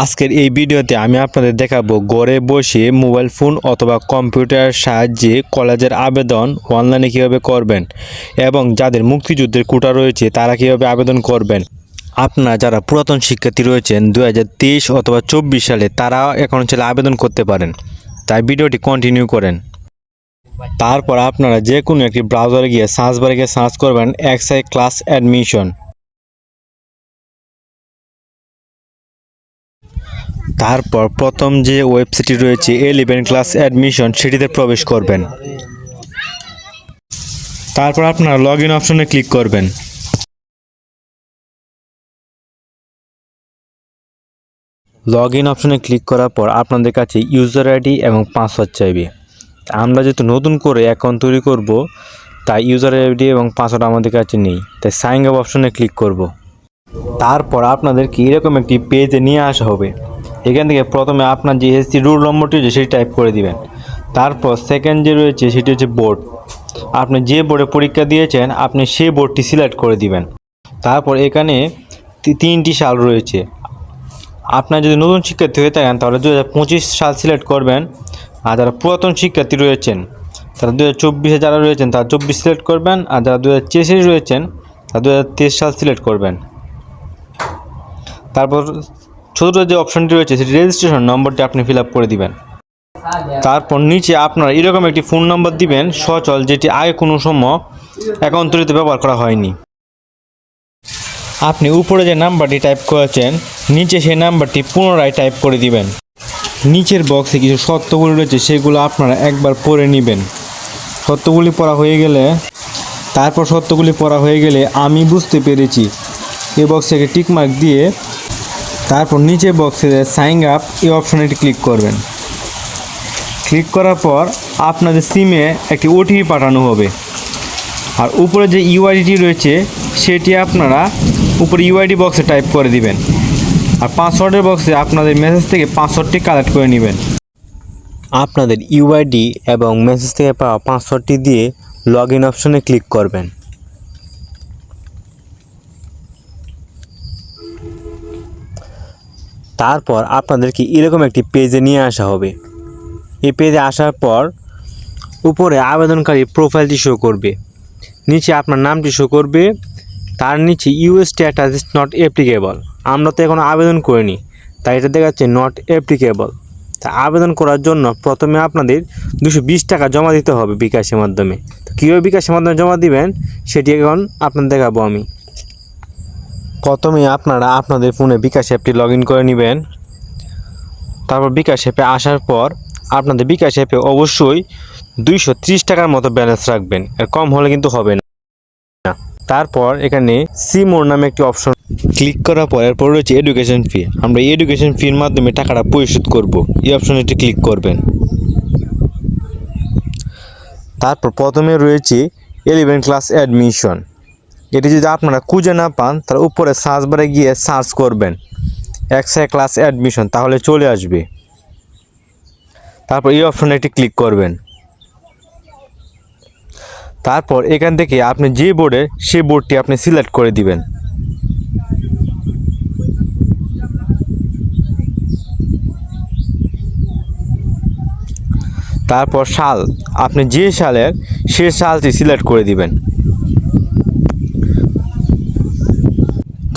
আজকের এই ভিডিওতে আমি আপনাদের দেখাবো ঘরে বসে মোবাইল ফোন অথবা কম্পিউটারের সাহায্যে কলেজের আবেদন অনলাইনে কীভাবে করবেন এবং যাদের মুক্তিযুদ্ধের কোটা রয়েছে তারা কীভাবে আবেদন করবেন। আপনারা যারা পুরাতন শিক্ষার্থী রয়েছেন দু হাজার তেইশ অথবা চব্বিশ সালে তারা এখন চাইলে আবেদন করতে পারেন। তাই ভিডিওটি কন্টিনিউ করেন। তারপর আপনারা যে কোনো একটি ব্রাউজারে গিয়ে সার্চ বারে গিয়ে সার্চ করবেন এক্সআই ক্লাস অ্যাডমিশন তারপর প্রথম যে ওয়েবসাইটটি রয়েছে এলিভেন ক্লাস অ্যাডমিশন সেটিতে প্রবেশ করবেন। তারপর আপনারা লগ ইন অপশনে ক্লিক করবেন। লগ ইন অপশনে ক্লিক করার পর আপনাদের কাছে ইউজার আইডি এবং পাসওয়ার্ড চাইবে। আমরা যেহেতু নতুন করে অ্যাকাউন্ট তৈরি করব, তাই ইউজার আইডি এবং পাসওয়ার্ড আমাদের কাছে নেই। তাই সাইন আপ অপশনে ক্লিক করব। তারপর আপনাদেরকে এরকম একটি পেজে নিয়ে আসা হবে। এখান থেকে প্রথমে আপনার যে এসসি রুল নম্বরটি রয়েছে সেটি টাইপ করে দিবেন। তারপর সেকেন্ড যে রয়েছে সেটি হচ্ছে বোর্ড আপনি যে বোর্ডে পরীক্ষা দিয়েছেন, আপনি সেই বোর্ডটি সিলেক্ট করে দিবেন। তারপর এখানে তিনটি সাল রয়েছে। আপনার যদি নতুন শিক্ষার্থী হয়ে থাকেন, তাহলে দু হাজার পঁচিশ সাল সিলেক্ট করবেন। আর যারা পুরাতন শিক্ষার্থী রয়েছেন, তারা দু চব্বিশে যারা রয়েছেন, তারা চব্বিশ সিলেক্ট করবেন। আর যারা দু হাজার রয়েছেন, তারা দু হাজার তেইশ সাল সিলেক্ট করবেন। তারপর ছোটো যে অপশনটি রয়েছে, সেটি রেজিস্ট্রেশন নম্বরটি আপনি ফিল করে দিবেন। তারপর নিচে আপনার এরকম একটি ফোন নম্বর দিবেন, সচল, যেটি আগে কোনো সময় অ্যাকাউন্ট ব্যবহার করা হয়নি। আপনি উপরে যে নাম্বারটি টাইপ করেছেন, নিচে সেই নাম্বারটি পুনরায় টাইপ করে দিবেন। নিচের বক্সে কিছু শর্তগুলি রয়েছে, সেগুলো আপনারা একবার পড়ে নেবেন। শর্তগুলি পড়া হয়ে গেলে, তারপর শর্তগুলি পড়া হয়ে গেলে আমি বুঝতে পেরেছি এই বক্সে একটি টিকমার্ক দিয়ে তারপর নিচে বক্সে সাইন আপ এই অপশনে একটি ক্লিক করবেন। ক্লিক করার পর আপনাদের সিমে একটি ওটিপি পাঠানো হবে। আর উপরে যে ইউআইডিটি রয়েছে, সেটি আপনারা উপরে ইউআইডি বক্সে টাইপ করে দিবেন। আর পাসওয়ার্ডের বক্সে আপনাদের মেসেজ থেকে পাসওয়ার্ডটি কালেক্ট করে নেবেন। আপনাদের ইউআইডি এবং মেসেজ থেকে পাওয়া পাসওয়ার্ডটি দিয়ে লগ ইন অপশনে ক্লিক করবেন। তারপর আপনাদেরকে এরকম একটি পেজে নিয়ে আসা হবে। এই পেজে আসার পর উপরে আবেদনকারী প্রোফাইলটি শো করবে। নিচে আপনার নামটি শো করবে। তার নিচে you status is not applicable আমরা তো এখনও আবেদন করিনি, তাই এটা দেখাচ্ছে নট অ্যাপ্লিকেবল তা আবেদন করার জন্য প্রথমে আপনাদের দুশো বিশ টাকা জমা দিতে হবে বিকাশের মাধ্যমে। তো কীভাবে বিকাশের মাধ্যমে জমা দিবেন, সেটি এখন আপনার দেখাবো আমি। প্রথমে আপনারা আপনাদের ফোনে বিকাশ অ্যাপটি লগ করে নেবেন। তারপর বিকাশ অ্যাপে আসার পর আপনাদের বিকাশ অ্যাপে অবশ্যই দুইশো ত্রিশ টাকার মতো ব্যালেন্স রাখবেন। এর কম হলে কিন্তু হবে না। তারপর এখানে সিমোর নামে একটি অপশন ক্লিক করার পর এরপর রয়েছে এডুকেশন ফি। আমরা এই এডুকেশন ফির মাধ্যমে টাকাটা পরিশোধ করব। এই অপশনে একটি ক্লিক করবেন। তারপর প্রথমে রয়েছে এলিভেন ক্লাস অ্যাডমিশন। এটি যদি আপনারা খুঁজে না পান, তাহলে উপরে সার্চ বারে গিয়ে সার্চ করবেন। এক্সআই ক্লাস অ্যাডমিশন তাহলে চলে আসবে। তারপর এই অপশনে একটি ক্লিক করবেন। তারপর এখান থেকে আপনি যে বোর্ডে সেই বোর্ডটি আপনি সিলেক্ট করে দিবেন। তারপর সাল, আপনি যে সালের, সে সালটি সিলেক্ট করে দিবেন।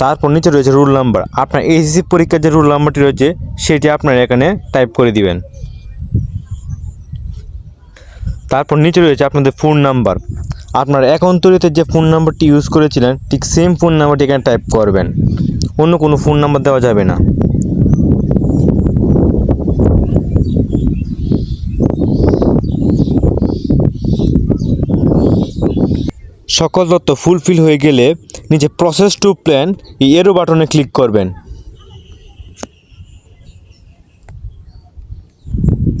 তারপর নিচে রয়েছে রুল নাম্বার। আপনার এইচএসসি পরীক্ষার যে রুল নাম্বারটি রয়েছে, সেটি আপনার এখানে টাইপ করে দিবেন। তারপর নিচে রয়েছে আপনাদের ফোন নাম্বার। আপনার অ্যাকাউন্ট তৈরিতে যে ফোন নাম্বারটি ইউজ করেছিলেন, ঠিক সেম ফোন নাম্বারটি এখানে টাইপ করবেন। অন্য কোনো ফোন নাম্বার দেওয়া যাবে না। সকল তথ্য ফুলফিল হয়ে গেলে নিচে প্রসেস টু প্ল্যান এই এরো বাটনে ক্লিক করবেন।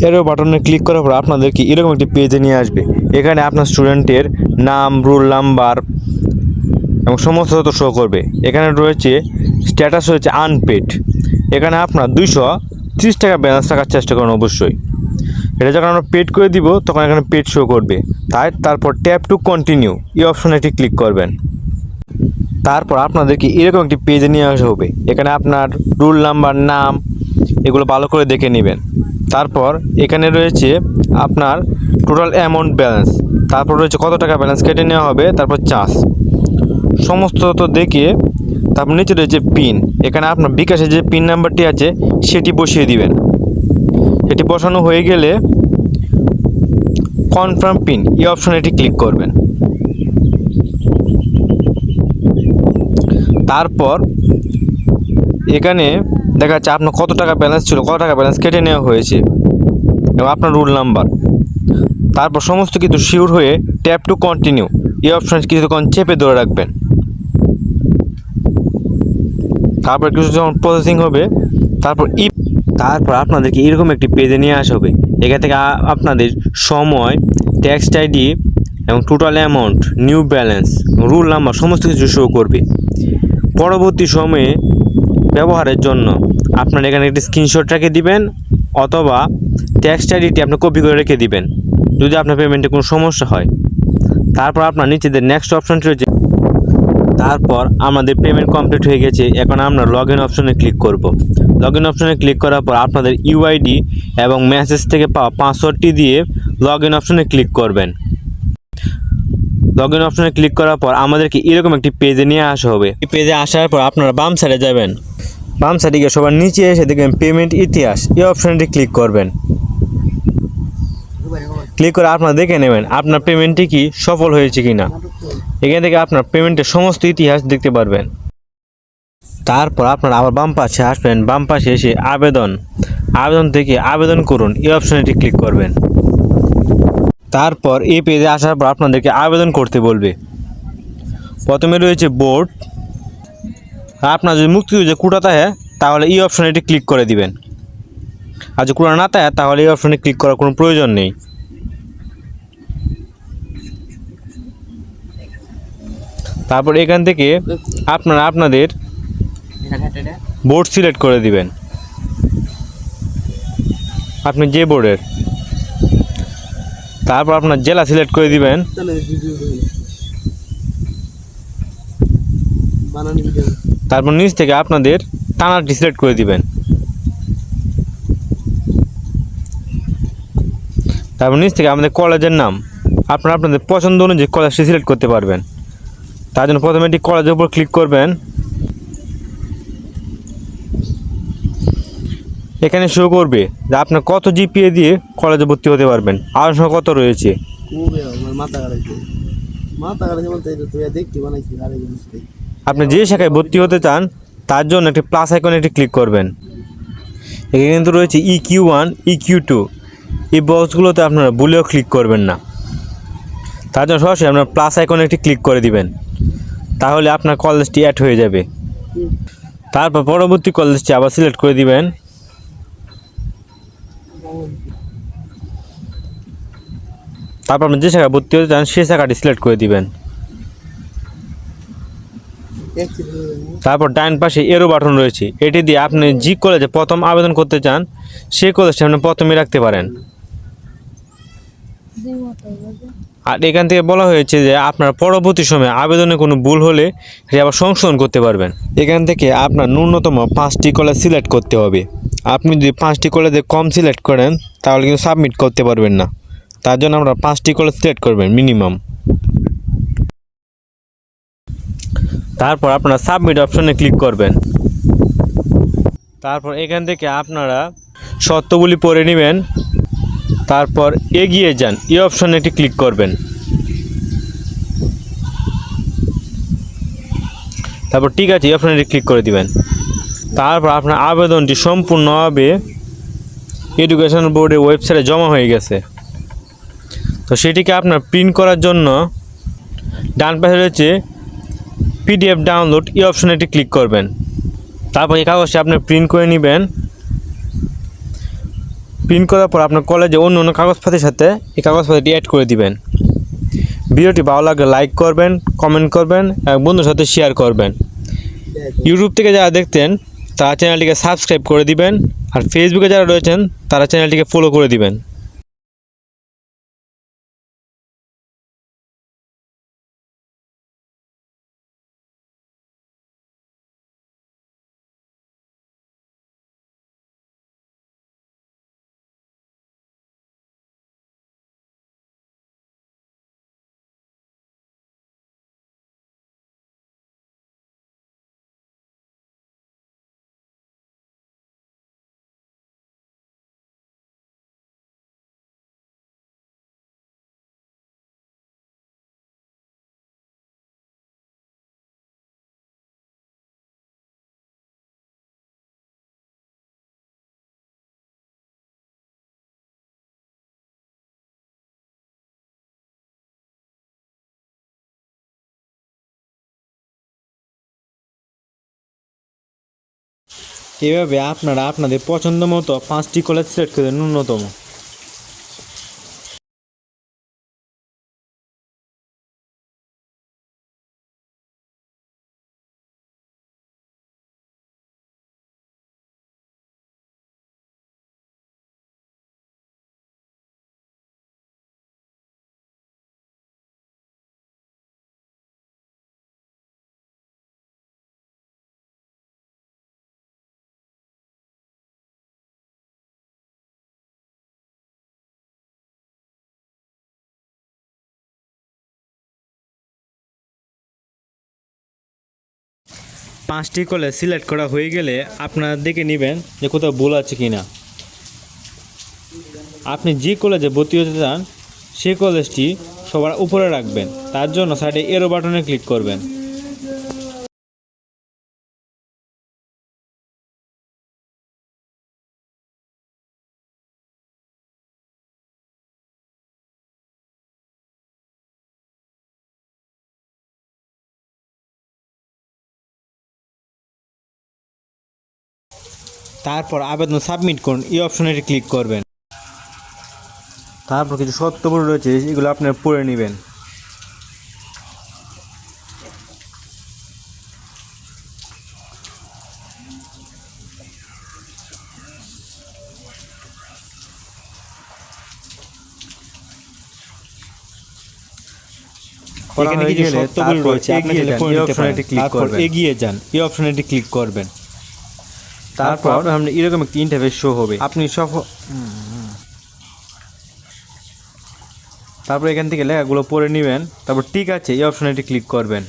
এরো বাটনে ক্লিক করার পর আপনাদেরকে এরকম একটি পেজে নিয়ে আসবে। এখানে আপনার স্টুডেন্টের নাম রোল নাম্বার এবং সমস্ত তথ্য শো করবে। এখানে রয়েছে স্ট্যাটাস রয়েছে আনপেড এখানে আপনার দুইশো ত্রিশ টাকা ব্যালেন্স রাখার চেষ্টা করুন অবশ্যই। এটা যখন আমরা পেড করে দিব, তখন এখানে পেড শো করবে। তাই তারপর ট্যাপ টু কন্টিনিউ এই অপশনে একটি ক্লিক করবেন। তারপর আপনাদেরকে এরকম একটি পেজে নিয়ে আসা হবে। এখানে আপনার রুল নাম্বার নাম, এগুলো ভালো করে দেখে নেবেন। তারপর এখানে রয়েছে আপনার টোটাল অ্যামাউন্ট ব্যালেন্স তারপর রয়েছে কত টাকা ব্যালেন্স কেটে নেওয়া হবে, তারপর চার্জ। সমস্ত তো দেখে তারপর নিচে রয়েছে পিন এখানে আপনার বিকাশে যে পিন নাম্বারটি আছে, সেটি বসিয়ে দিবেন। সেটি বসানো হয়ে গেলে কনফার্ম পিন এই অপশনে এটি ক্লিক করবেন। তারপর এখানে দেখা যাচ্ছে আপনার কত টাকা ব্যালেন্স ছিল, কত টাকা ব্যালেন্স কেটে নেওয়া হয়েছে এবং আপনার রুল নাম্বার তারপর সমস্ত কিছু শিওর হয়ে ট্যাপ টু কন্টিনিউ এই অপশন কিছুক্ষণ চেপে ধরে রাখবেন। তারপর কিছু যখন প্রসেসিং হবে, তারপর ই তারপর আপনাদেরকে এরকম একটি পেজে নিয়ে আসা হবে। এখান থেকে আপনাদের সময় ট্যাক্স আইডি এবং total amount new balance roll number সমস্ত কিছু শো করবে। পরবর্তী সময়ে ব্যবহারের জন্য আপনার এখানে একটি স্ক্রিনশট রেখে দিবেন অথবা ট্যাক্স আইডিটি আপনি কপি করে রেখে দিবেন। যদি আপনার পেমেন্টে কোনো সমস্যা হয়, তারপর আপনার নিচেদের নেক্সট অপশনটি রয়েছে। তারপর আমাদের পেমেন্ট কমপ্লিট হয়ে গেছে, এখন আমরা লগ ইন অপশনে ক্লিক করব। লগ ইন অপশনে ক্লিক করার পর আপনাদের ইউআইডি এবং মেসেজ থেকে পাওয়া পাসওয়ার্ডটি দিয়ে লগ ইন অপশনে ক্লিক করবেন। লগ ইন অপশনে ক্লিক করার পর আমাদেরকে এরকম একটি পেজে নিয়ে আসা হবে। এই পেজে আসার পর আপনারা বাম সাইডে যাবেন। বাম সাইডে গিয়ে সবার নিচে এসে দেখবেন পেমেন্ট ইতিহাস। এই অপশনটি ক্লিক করবেন। ক্লিক করে আপনারা দেখে নেবেন, আপনার পেমেন্টটি কি সফল হয়েছে কিনা। এখান থেকে আপনার পেমেন্টের সমস্ত ইতিহাস দেখতে পারবেন। তারপর আপনারা আবার বাম পাশে আসবেন, বাম পাশে এসে আবেদন। আবেদন থেকে আবেদন করুন, এই অপশনটি ক্লিক করবেন। তারপর এই পেজে আসার পর আপনাদেরকে আবেদন করতে বলবে। প্রথমে রয়েছে বোর্ড আপনার যদি মুক্তি যে কুটা থাকে তাহলে এই অপশনে এটি ক্লিক করে দিবেন। আর যদি কুড়া না থাকে তাহলে এই অপশনে ক্লিক করার কোনো প্রয়োজন নেই। তারপর এখান থেকে আপনারা আপনাদের বোর্ড সিলেক্ট করে দিবেন। আপনি যে বোর্ডের তারপর আপনার জেলা সিলেক্ট করে দিবেন। তারপর নিচ থেকে আপনাদের টানাটি সিলেক্ট করে দিবেন। তারপর নিচ থেকে আমাদের কলেজের নাম। আপনারা আপনাদের পছন্দ অনুযায়ী কলেজটি সিলেক্ট করতে পারবেন। তার জন্য প্রথমে এটি কলেজের উপর ক্লিক করবেন। এখানে শো করবে যে আপনার কত জিপিএ দিয়ে কলেজে ভর্তি হতে পারবেন। আর কত রয়েছে? আপনি যে শাখায় ভর্তি হতে চান তার জন্য একটি প্লাস আইকনে একটি ক্লিক করবেন। এখানে কিন্তু রয়েছে E Q one E Q two এই বক্সগুলোতে আপনারা ভুলেও ক্লিক করবেন না। তার জন্য সরাসরি আপনার প্লাস আইকনে একটি ক্লিক করে দিবেন। তাহলে আপনার কলেজটি অ্যাড হয়ে যাবে। তারপর পরবর্তী কলেজটি আবার সিলেক্ট করে দিবেন। তারপর আপনি যে শাখায় ভর্তি হতে চান সেই শাখাটি সিলেক্ট করে দিবেন। তারপর ডাইন পাশে এরো বাটন রয়েছে। এটি দিয়ে আপনি যে কলেজে প্রথম আবেদন করতে চান সেই কলেজটি আপনি প্রথমে রাখতে পারেন। আর এখান থেকে বলা হয়েছে যে আপনার পরবর্তী সময়ে আবেদনে কোনো ভুল হলে সেটি আবার সংশোধন করতে পারবেন। এখান থেকে আপনার ন্যূনতম পাঁচটি কলেজ সিলেক্ট করতে হবে। আপনি যদি পাঁচটি কলেজে কম সিলেক্ট করেন, তাহলে কিন্তু সাবমিট করতে পারবেন না। তার জন্য আমরা পাঁচটি কলেজ সিলেক্ট করবেন মিনিমাম। তারপর আপনারা সাবমিট অপশনে ক্লিক করবেন। তারপর এখান থেকে আপনারা শর্তগুলি পড়ে নেবেন। তারপর এগিয়ে যান। এই অপশনে একটি ক্লিক করবেন। তারপর ঠিক আছে, এই অপশনে ক্লিক করে দিবেন। তারপর আপনার আবেদনটি সম্পূর্ণভাবে এডুকেশন বোর্ডের ওয়েবসাইটে জমা হয়ে গেছে। তো সেটিকে আপনার প্রিন্ট করার জন্য ডান পাশে রয়েছে পিডিএফ ডাউনলোড। এই অপশনে একটি ক্লিক করবেন। তারপর এই কাগজটি আপনি প্রিন্ট করে নেবেন। প্রিন্ট করার পর আপনার কলেজে অন্য অন্য কাগজপাতির সাথে এই কাগজপাতিটি অ্যাড করে দিবেন। ভিডিওটি ভালো লাগলে লাইক করবেন কমেন্ট করবেন এবং বন্ধুর সাথে শেয়ার করবেন। ইউটিউব থেকে যারা দেখতেন, তারা চ্যানেলটিকে সাবস্ক্রাইব করে দিবেন। আর ফেসবুকে যারা রয়েছেন, তারা চ্যানেলটিকে ফলো করে দিবেন। এভাবে আপনারা আপনাদের পছন্দ মতো পাঁচটি কলেজ সিলেক্ট করে ন্যূনতম। পাঁচটি কলেজ সিলেক্ট করা হয়ে গেলে আপনারা দেখে নেবেন যে কোথাও ভুল আছে কি না আপনি যে কলেজে ভর্তি হতে চান, সে কলেজটি সবার উপরে রাখবেন। তার জন্য সাইডে এরো বাটনে ক্লিক করবেন। তারপর আবেদন সাবমিট করুন। এই অপশনে ক্লিক করবেন। তারপর কিছু সত্যপূর্ণ রয়েছে এগুলো আপনারা পড়ে নেবেন। এখানে কিছু গেলে শর্তাবলী তারপর রয়েছে আপনি ক্লিক করবেন। এগিয়ে যান এই অপশনে ক্লিক করবেন। তারপর আপনি এরকম একটি ইন্টারফেস শো হবে। আপনি সব তারপর এখান থেকে লেখাগুলো পড়ে নেবেন। তারপর ঠিক আছে এই অপশনে ক্লিক করবেন।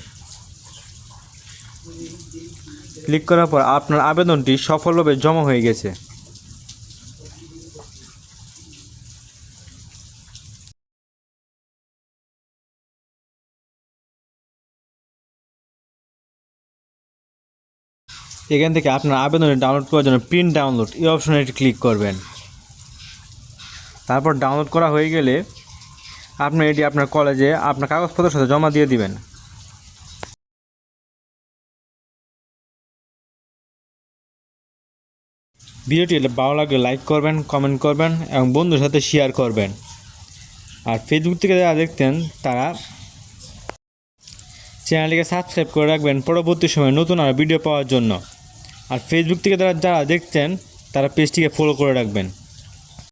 ক্লিক করার পর আপনার আবেদনটি সফলভাবে জমা হয়ে গেছে। এখান থেকে আপনার আবেদনে ডাউনলোড করার জন্য প্রিন্ট ডাউনলোড এই অপশনে ক্লিক করবেন। তারপর ডাউনলোড করা হয়ে গেলে আপনি এটি আপনার কলেজে আপনার কাগজপত্রের সাথে জমা দিয়ে দিবেন। ভিডিওটি ভালো লাগলে লাইক করবেন কমেন্ট করবেন এবং বন্ধুর সাথে শেয়ার করবেন। আর ফেসবুক থেকে যারা দেখতেন, তারা চ্যানেলটিকে সাবস্ক্রাইব করে রাখবেন পরবর্তী সময়ে নতুন আর ভিডিও পাওয়ার জন্য। আর ফেসবুক থেকে যারা যারা দেখছেন তারা পেজটিকে ফলো করে রাখবেন।